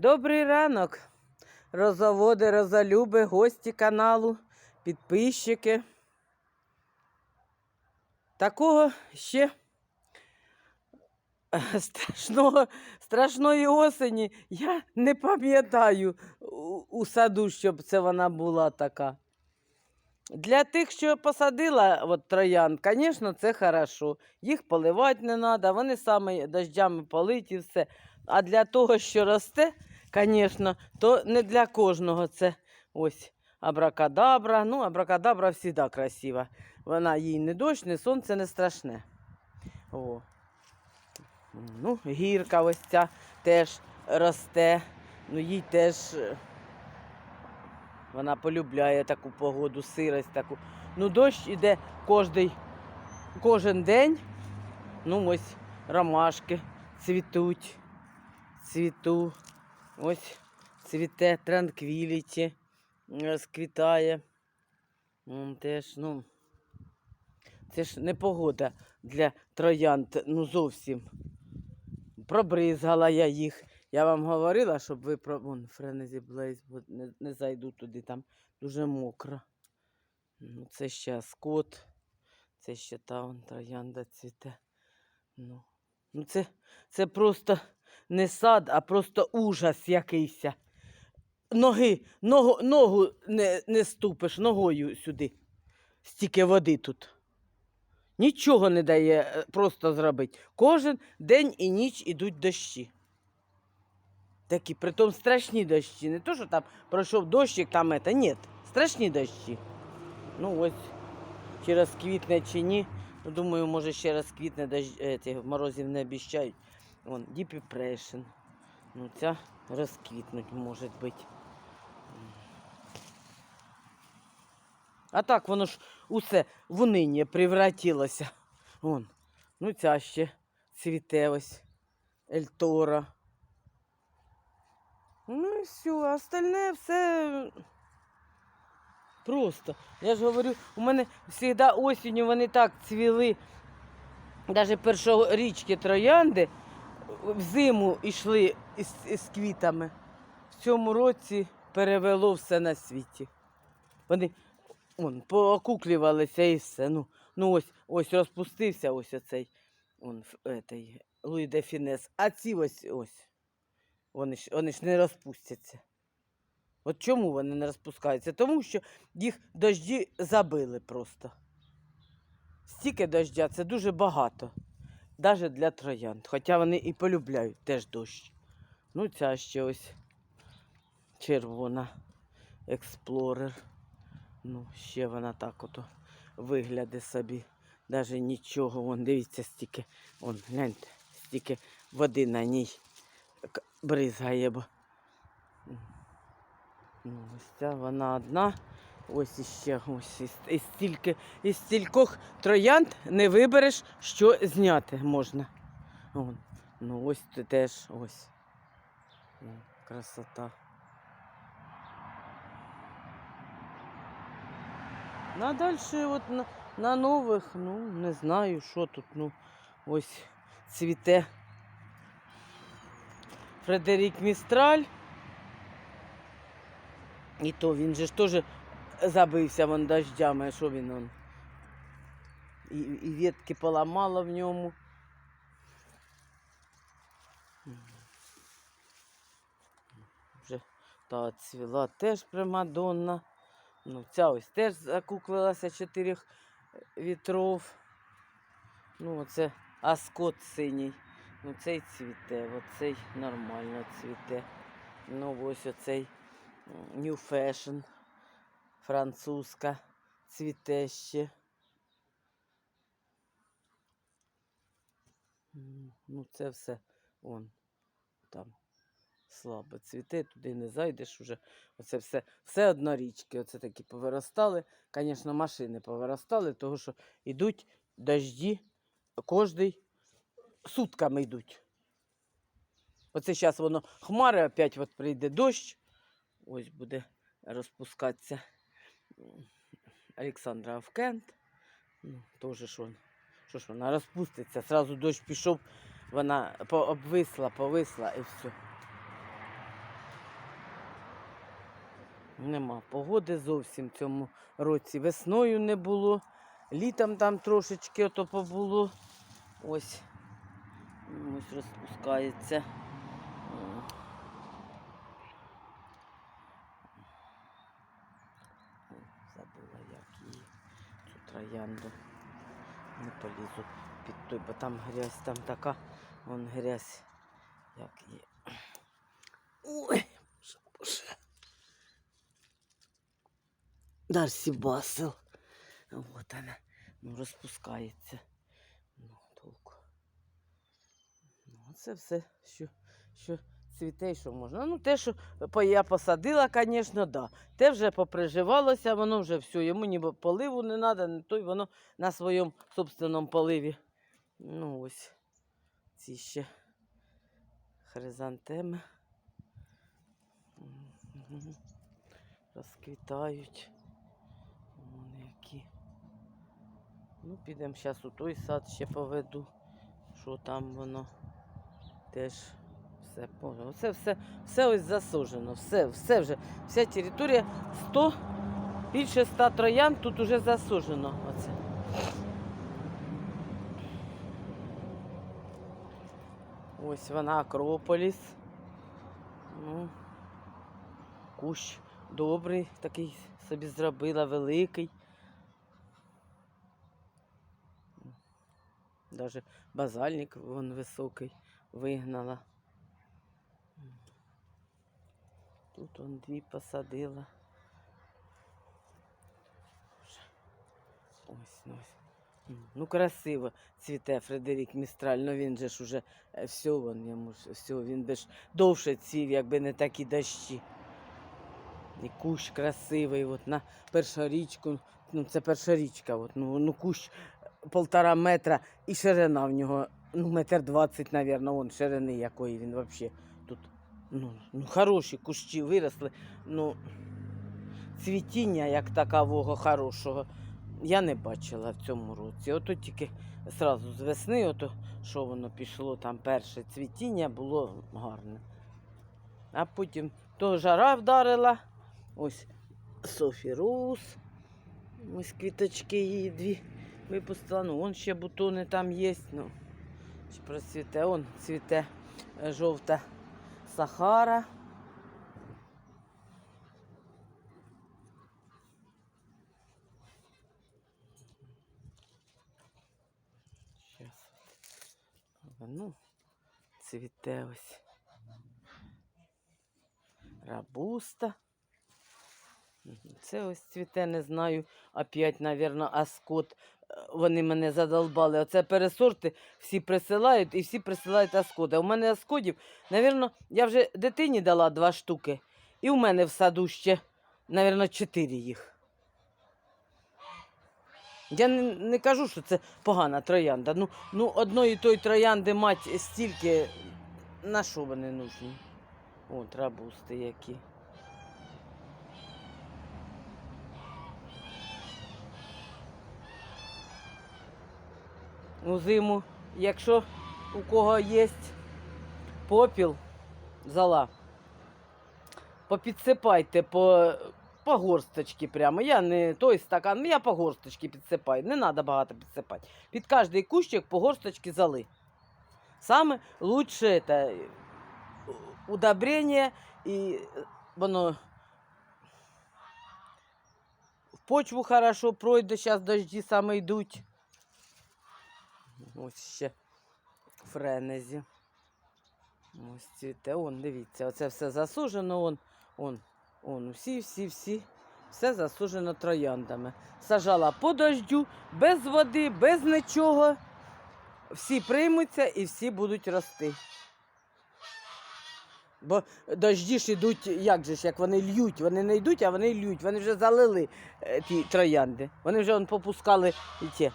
Добрий ранок, розоводи, розолюби, гості каналу, підписчики. Такого ще е, страшного, страшної осені я не пам'ятаю у, саду, щоб це вона була така. Для тих, що посадила от, троян, звісно, це хорошо. Їх поливати не треба, вони саме дощами полить і все. А для того, що росте, звісно, то не для кожного це ось абракадабра. Ну, абракадабра завжди красива. Вона їй не дощ, не сонце не страшне. О. Ну, гірка ось ця теж росте. Ну, їй теж е, вона полюбляє таку погоду, сирость таку. Ну, дощ іде кожний, кожен день. Ну, ось ромашки цвітуть, цвіту. Ось цвіте транквіліті, розквітає. М, Теж, ну, це ж не погода для троянд, ну зовсім. Пробризгала я їх. Я вам говорила, щоб ви про. Вон, Френезі Блейз, бо не, не зайду туди, там дуже мокро. Ну, це ще скот, це ще та вон, троянда цвіте. Ну, ну це, це просто не сад, а просто ужас якийсь. Ноги, ногу, ногу не, не ступиш ногою сюди. Стільки води тут. Нічого не дає е, просто зробити. Кожен день і ніч ідуть дощі. Такі, притом страшні дощі. Не то, що там пройшов дощик, там это. Ні, страшні дощі. Ну ось, чи розквітне, чи ні. Ну, думаю, може ще розквітне, дощ, еті, морозів не обіщають. Вон, Deep Impression. Ну, ця розквітнуть може бути. А так воно ж усе в унині превратилося. Вон. Ну, ця ще цвіте ось. Ельтора. Ну і все, остальне все просто. Я ж говорю, у мене завжди осінню вони так цвіли. Навіть першорічки троянди в зиму йшли із, із квітами. В цьому році перевело все на світі. Вони он, поокуклювалися і все. Ну, ну ось, ось розпустився ось оцей он, ф- Луї де Фінес. А ці ось ось. Вони ж, вони ж не розпустяться. От чому вони не розпускаються? Тому що їх дожді забили просто. Стільки дождя це дуже багато. Навіть для троянд. Хоча вони і полюбляють теж дощ. Ну, ця ще ось червона експлорер. Ну, ще вона так ото вигляде собі. Навіть нічого. Вон, дивіться, стільки. Вон, гляньте, стільки води на ній бризгає. Бо. Ну, ось ця вона одна. Ось іще ось із, із, стільки, із стількох троянд не вибереш, що зняти можна. Вон. Ну ось теж ось. О, красота. Ну, а далі от на, на нових, ну, не знаю, що тут, ну, ось цвіте. Фредерік Містраль. І то він же ж теж забився вон дождями, а що він он. І, і ветки поламало в ньому. Вже та цвіла теж примадонна. Ну, ця ось теж закуклилася чотирьох вітров. Ну, оце аскот синій. Ну, цей цвіте, оцей нормально цвіте. Ну, ось оцей New Fashion, французька, цвіте ще. Ну, це все он там слабо цвіте, туди не зайдеш уже. Оце все, все однорічки. Оце такі повиростали. Звісно, машини повиростали, тому що йдуть дожді кожний сутками йдуть. Оце зараз воно хмари, опять от прийде дощ. Ось буде розпускатися Олександра Авкент. Ну, Тоже що що ж вона розпуститься. Сразу дощ пішов, вона обвисла, повисла і все. Нема погоди зовсім в цьому році. Весною не було, літом там трошечки ото побуло. Ось, ось розпускається. Забула, як її цю троянду. Не полізу під той, бо там грязь, там така, вон грязь, як є. Ой, боже. Дарсі Басил. Вот она. Ну, розпускається. Ну, толку. Ну, це все, що, що цвіте, що можна. Ну, те, що я посадила, звісно, да. Те вже поприживалося, воно вже все. Йому ніби поливу не треба, не той, воно на своєму собственному поливі. Ну, ось ці ще хризантеми. Розквітають. Вон які. Ну, підемо зараз у той сад ще поведу, що там воно теж все понял. Це все, все ось засуджено, все, все вже, вся територія 100, більше 100 троян тут уже засуджено. Оце. Ось вона Акрополіс. Ну, кущ добрий, такий собі зробила, великий. Даже базальник вон високий вигнала. Тут он дві посадила. Ось, ось. Ну, красиво цвіте Фредерік Містраль, ну він же ж уже все, вон йому ж все, він би ж довше цвів, якби не такі дощі. І кущ красивий, от на першорічку, ну це перша річка, от, ну, ну кущ полтора метра і ширина в нього, ну метр двадцять, мабуть, вон ширини якої він взагалі тут. Ну, ну хороші кущі виросли, ну цвітіння як такового хорошого я не бачила в цьому році. Ото тільки зразу з весни, ото, що воно пішло, там перше цвітіння було гарне. А потім то жара вдарила. Ось Софірус. Ось квіточки її дві випустила. Ну, вон ще бутони там є. Ну, процвіте, он цвіте е, жовта Сахара. Щас. Ну, цвіте ось. Рабуста. Це ось цвіте, не знаю. Опять, мабуть, аскот. Вони мене задолбали. Оце пересорти всі присилають і всі присилають аскоди. У мене аскодів, мабуть, я вже дитині дала два штуки. І у мене в саду ще, мабуть, чотири їх. Я не, не кажу, що це погана троянда. Ну, ну одної тої троянди мать стільки, на що вони нужні? От рабусти які. У зиму, якщо у кого є попіл, зола, попідсипайте по, по горсточці прямо. Я не той стакан, я по горсточці підсипаю. Не треба багато підсипати. Під кожний кущик по горсточці золи. Саме лучше це удобрення і воно в почву хорошо пройде, зараз дожді саме йдуть. Ось ще френезі. Ось цвіте, он, дивіться, оце все засужено, он, он, он, всі, всі, всі, все засужено трояндами. Сажала по дождю, без води, без нічого. Всі приймуться і всі будуть рости. Бо дожді ж йдуть, як же ж, як вони льють, вони не йдуть, а вони льють. Вони вже залили е, ті троянди. Вони вже он, попускали і ті.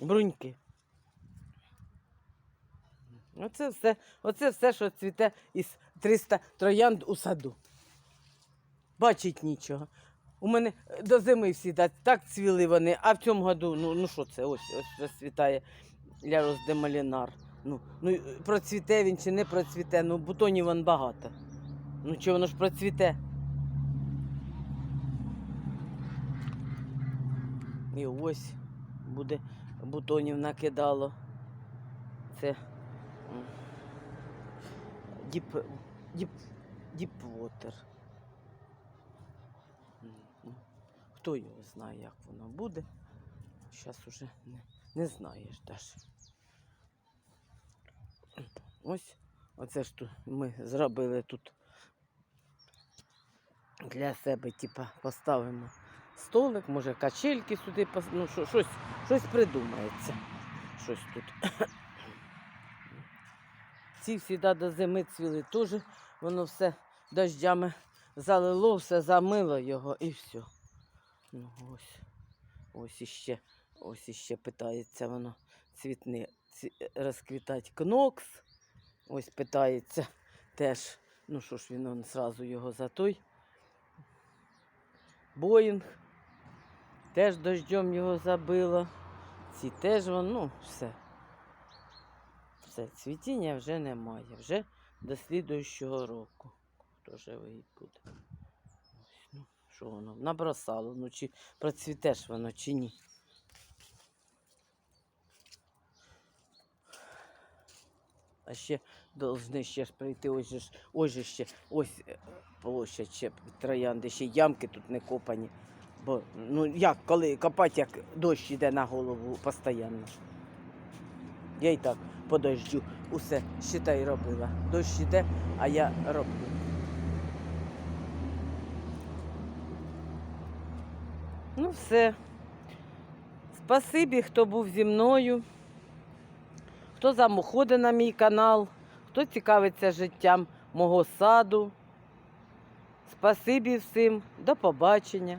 Бруньки. Оце все, оце все, що цвіте із 300 троянд у саду. Бачить нічого. У мене е, до зими всі так, так цвіли вони, а в цьому году, ну, ну що це, ось ось розцвітає Лярос де Малінар. Ну, ну процвіте він чи не процвіте, ну бутонів вон багато. Ну чи воно ж процвіте? І ось буде бутонів накидало. Це діп, діп, діпвотер. Ну, Хто його знає, як воно буде. Зараз уже не, не знаєш даже. Ось оце ж тут ми зробили тут для себе, типа, поставимо столик, може качельки сюди, ну, що, щось, щось придумається. Щось тут. Ці всі да, до зими цвіли теж, воно все дождями залило, все замило його і все. Ну, ось, ось іще, ось іще питається воно цвітне, ці, розквітати кнокс. Ось питається теж, ну що ж він он зразу його за той. Боїнг. Теж дождем його забило. Ці теж вон, ну, все. Все, цвітіння вже немає. Вже до слідуючого року. Хто живий буде. Ось, ну, що воно? Набросало. Ну, чи процвіте воно, чи ні. А ще должны ще ж прийти, ось же ж, ось же ще, ось е, площадь ще троянди, ще ямки тут не копані. Бо ну як, коли копати, як дощ йде на голову постійно. Я і так по дождю усе считай робила. Дощ йде, а я роблю. Ну, все. Спасибі, хто був зі мною, хто замоходить на мій канал, хто цікавиться життям мого саду. Спасибі всім, до побачення,